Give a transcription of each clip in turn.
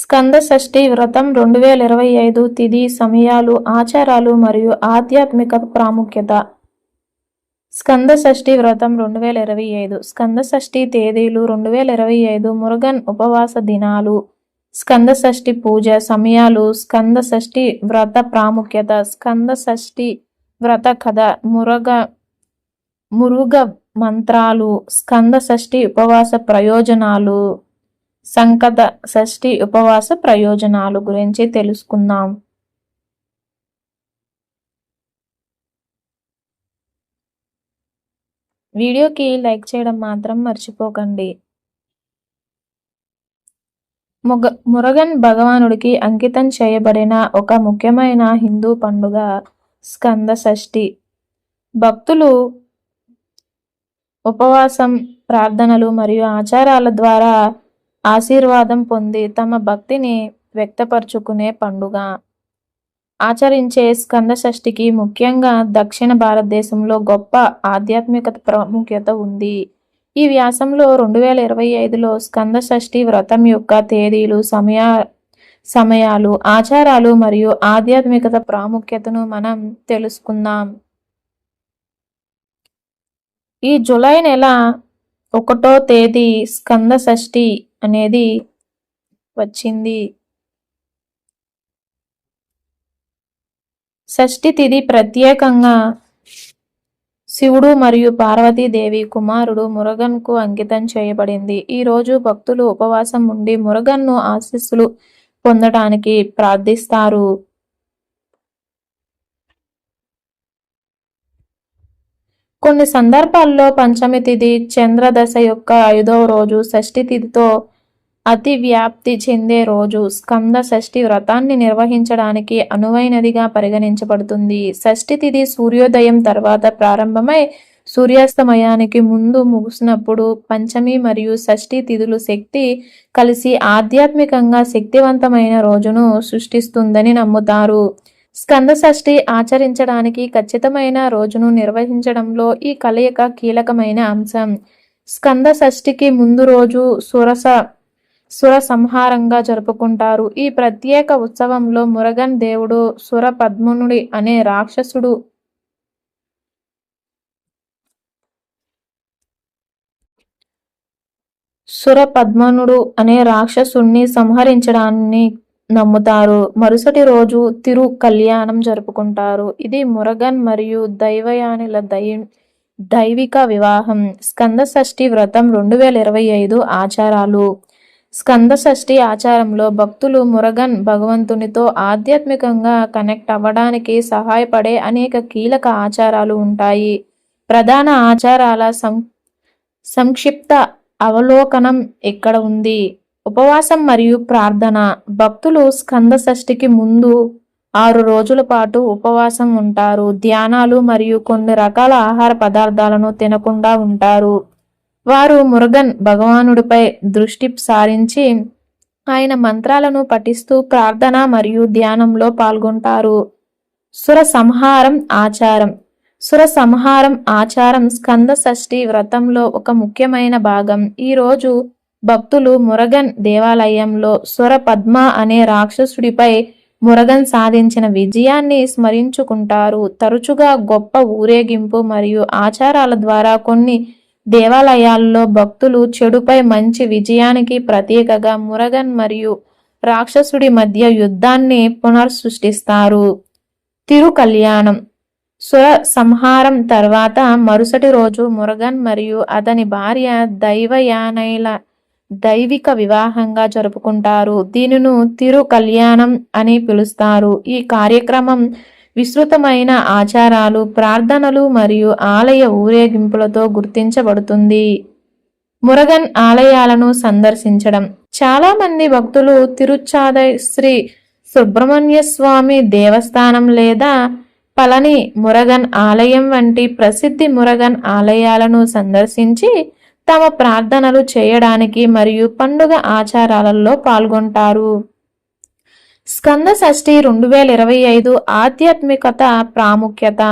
స్కంద షష్ఠి వ్రతం రెండు వేల ఇరవై ఐదు తిథి సమయాలు ఆచారాలు మరియు ఆధ్యాత్మిక ప్రాముఖ్యత. స్కంద షష్ఠి వ్రతం రెండు వేల ఇరవై ఐదు. స్కంద షష్ఠి తేదీలు రెండు వేల ఇరవై ఐదు మురుగన్ ఉపవాస దినాలు. స్కంద షష్ఠి పూజ సమయాలు. స్కంద షష్ఠి వ్రత ప్రాముఖ్యత. స్కంద షష్ఠి వ్రత కథ మురగ మురుగ మంత్రాలు. స్కంద షష్ఠి ఉపవాస ప్రయోజనాలు. సంకత షష్ఠి ఉపవాస ప్రయోజనాలు గురించి తెలుసుకుందాం. వీడియోకి లైక్ చేయడం మాత్రం మర్చిపోకండి. ముగ మురగన్ భగవానుడికి అంకితం చేయబడిన ఒక ముఖ్యమైన హిందూ పండుగ స్కంద షష్ఠి. భక్తులు ఉపవాసం ప్రార్థనలు మరియు ఆచారాల ద్వారా ఆశీర్వాదం పొంది తమ భక్తిని వ్యక్తపరుచుకునే పండుగ. ఆచరించే స్కంద షష్ఠికి ముఖ్యంగా దక్షిణ భారతదేశంలో గొప్ప ఆధ్యాత్మిక ప్రాముఖ్యత ఉంది. ఈ వ్యాసంలో రెండు వేల ఇరవై ఐదులో స్కంద షష్ఠి వ్రతం యొక్క తేదీలు సమయా సమయాలు ఆచారాలు మరియు ఆధ్యాత్మికత ప్రాముఖ్యతను మనం తెలుసుకుందాం. ఈ జూలై నెల ఒకటో తేదీ స్కంద షష్ఠి అనేది వచ్చింది. షష్ఠి తిథి ప్రత్యేకంగా శివుడు మరియు పార్వతీదేవి కుమారుడు మురగన్కు అంకితం చేయబడింది. ఈ రోజు భక్తులు ఉపవాసం ఉండి మురగన్ను ఆశీస్సులు పొందడానికి ప్రార్థిస్తారు. కొన్ని సందర్భాల్లో పంచమి తిథి చంద్రదశ యొక్క ఐదవ రోజు షష్ఠి తిథితో అతి వ్యాప్తి చెందే రోజు స్కంద షష్ఠి వ్రతాన్ని నిర్వహించడానికి అనువైనదిగా పరిగణించబడుతుంది. షష్ఠి తిథి సూర్యోదయం తర్వాత ప్రారంభమై సూర్యాస్తమయానికి ముందు ముగిసినప్పుడు పంచమి మరియు షష్ఠి తిథులు శక్తి కలిసి ఆధ్యాత్మికంగా శక్తివంతమైన రోజును సృష్టిస్తుందని నమ్ముతారు. స్కందషష్ఠి ఆచరించడానికి ఖచ్చితమైన రోజును నిర్వహించడంలో ఈ కలయిక కీలకమైన అంశం. స్కంద షష్ఠికి ముందు రోజు సురస సుర సంహారంగా జరుపుకుంటారు. ఈ ప్రత్యేక ఉత్సవంలో మురగన్ దేవుడు సుర పద్మునుడి అనే రాక్షసుడు సుర పద్మనుడు అనే రాక్షసుణ్ణి సంహరించడాన్ని నమ్ముతారు. మరుసటి రోజు తిరు కళ్యాణం జరుపుకుంటారు. ఇది మురగన్ మరియు దైవయానిల దై దైవిక వివాహం. స్కంద షష్ఠి వ్రతం రెండు వేల ఇరవై ఐదు ఆచారాలు. స్కంద షష్ఠి ఆచారంలో భక్తులు మురగన్ భగవంతునితో ఆధ్యాత్మికంగా కనెక్ట్ అవ్వడానికి సహాయపడే అనేక కీలక ఆచారాలు ఉంటాయి. ప్రధాన ఆచారాల సం సంక్షిప్త అవలోకనం ఇక్కడ ఉంది? ఉపవాసం మరియు ప్రార్థన. భక్తులు స్కంద షష్ఠికి ముందు ఆరు రోజుల పాటు ఉపవాసం ఉంటారు. ధ్యానాలు మరియు కొన్ని రకాల ఆహార పదార్థాలను తినకుండా ఉంటారు. వారు మురుగన్ భగవానుడిపై దృష్టి సారించి ఆయన మంత్రాలను పఠిస్తూ ప్రార్థన మరియు ధ్యానంలో పాల్గొంటారు. సుర సంహారం ఆచారం. సుర సంహారం ఆచారం స్కంద షష్ఠి వ్రతంలో ఒక ముఖ్యమైన భాగం. ఈ రోజు భక్తులు మురగన్ దేవాలయంలో సుర పద్మ అనే రాక్షసుడిపై మురగన్ సాధించిన విజయాన్ని స్మరించుకుంటారు. తరచుగా గొప్ప ఊరేగింపు మరియు ఆచారాల ద్వారా కొన్ని దేవాలయాల్లో భక్తులు చెడుపై మంచి విజయానికి ప్రతీకగా మురగన్ మరియు రాక్షసుడి మధ్య యుద్ధాన్ని పునర్సృష్టిస్తారు. తిరు కళ్యాణం సుర సంహారం తర్వాత మరుసటి రోజు మురగన్ మరియు అతని భార్య దైవయానైల దైవిక వివాహంగా జరుపుకుంటారు. దీనిను తిరు కళ్యాణం అని పిలుస్తారు. ఈ కార్యక్రమం విస్తృతమైన ఆచారాలు ప్రార్థనలు మరియు ఆలయ ఊరేగింపులతో గుర్తించబడుతుంది. మురగన్ ఆలయాలను సందర్శించడం. చాలా మంది భక్తులు తిరుచాదై శ్రీ సుబ్రహ్మణ్య స్వామి దేవస్థానం లేదా పళని మురగన్ ఆలయం వంటి ప్రసిద్ధి మురగన్ ఆలయాలను సందర్శించి తమ ప్రార్థనలు చేయడానికి మరియు పండుగ ఆచారాలలో పాల్గొంటారు. స్కంద షష్ఠి రెండు వేల ఇరవై ఐదు ఆధ్యాత్మికత ప్రాముఖ్యత.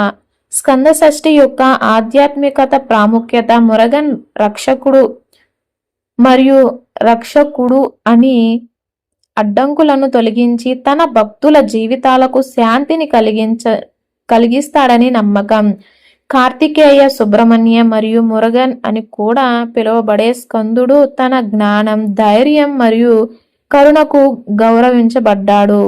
స్కంద షష్ఠి యొక్క ఆధ్యాత్మికత ప్రాముఖ్యత మురగన్ రక్షకుడు మరియు రక్షకుడు అని అడ్డంకులను తొలగించి తన భక్తుల జీవితాలకు శాంతిని కలిగించ కలిగిస్తాడని నమ్మకం. కార్తికేయ సుబ్రహ్మణ్య మరియు మురుగన్ అని కూడా పిలువబడే స్కందుడు తన జ్ఞానం ధైర్యం మరియు కరుణకు గౌరవించబడ్డాడు.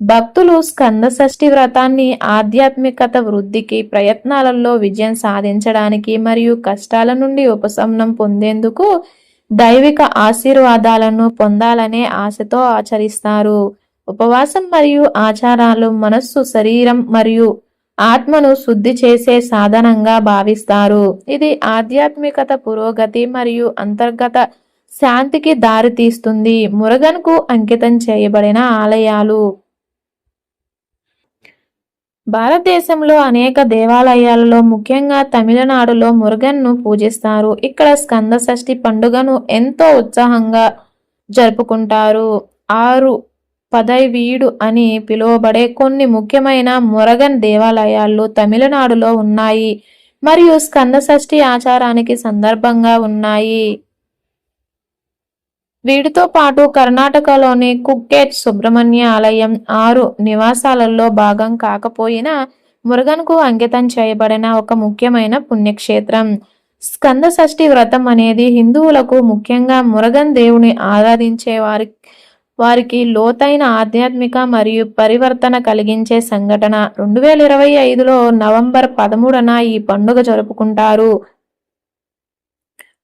భక్తులు స్కంద షష్ఠి వ్రతాన్ని ఆధ్యాత్మికత వృద్ధికి ప్రయత్నాలలో విజయం సాధించడానికి మరియు కష్టాల నుండి ఉపశమనం పొందేందుకు దైవిక ఆశీర్వాదాలను పొందాలనే ఆశతో ఆచరిస్తారు. ఉపవాసం మరియు ఆచారాలు మనస్సు శరీరం మరియు ఆత్మను శుద్ధి చేసే సాధనంగా భావిస్తారు. ఇది ఆధ్యాత్మికత పురోగతి మరియు అంతర్గత శాంతికి దారితీస్తుంది మురుగన్కు అంకితం చేయబడిన ఆలయాలు. భారతదేశంలో అనేక దేవాలయాలలో ముఖ్యంగా తమిళనాడులో మురుగన్ను పూజిస్తారు. ఇక్కడ స్కంద షష్ఠి పండుగను ఎంతో ఉత్సాహంగా జరుపుకుంటారు. ఆరు పదైవీడు అని పిలువబడే కొన్ని ముఖ్యమైన మురగన్ దేవాలయాలు తమిళనాడులో ఉన్నాయి మరియు స్కంద షష్ఠి ఆచారానికి సందర్భంగా ఉన్నాయి. వీటితో పాటు కర్ణాటకలోని కుక్కేట్ సుబ్రహ్మణ్య ఆలయం ఆరు నివాసాలలో భాగం కాకపోయినా మురుగన్కు అంకితం చేయబడిన ఒక ముఖ్యమైన పుణ్యక్షేత్రం. స్కంద షష్ఠి వ్రతం అనేది హిందువులకు ముఖ్యంగా మురుగన్ దేవుని ఆరాధించే వారి వారికి లోతైన ఆధ్యాత్మిక మరియు పరివర్తన కలిగించే సంఘటన రెండు వేల ఇరవై ఐదులో నవంబర్ పదమూడున ఈ పండుగ జరుపుకుంటారు.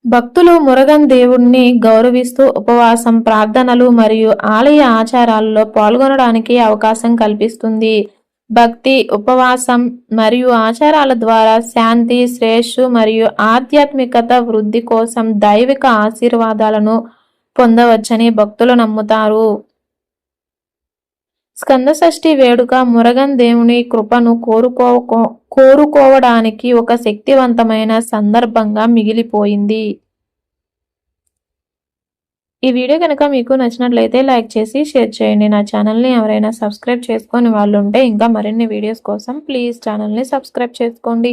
భక్తులు మురగన్ దేవుణ్ణి గౌరవిస్తూ ఉపవాసం ప్రార్థనలు మరియు ఆలయ ఆచారాల్లో పాల్గొనడానికి అవకాశం కల్పిస్తుంది. భక్తి ఉపవాసం మరియు ఆచారాల ద్వారా శాంతి శ్రేయస్సు మరియు ఆధ్యాత్మికత వృద్ధి కోసం దైవిక ఆశీర్వాదాలను పొందవచ్చని భక్తులు నమ్ముతారు. స్కంద షష్ఠి వేడుక మురగన్ దేవుని కృపను కోరుకో కోరుకోవడానికి ఒక శక్తివంతమైన సందర్భంగా మిగిలిపోయింది. ఈ వీడియో కనుక మీకు నచ్చినట్లయితే లైక్ చేసి షేర్ చేయండి. నా ఛానల్ని ఎవరైనా సబ్స్క్రైబ్ చేసుకొని వాళ్ళు ఉంటే ఇంకా మరిన్ని వీడియోస్ కోసం ప్లీజ్ ఛానల్ని సబ్స్క్రైబ్ చేసుకోండి.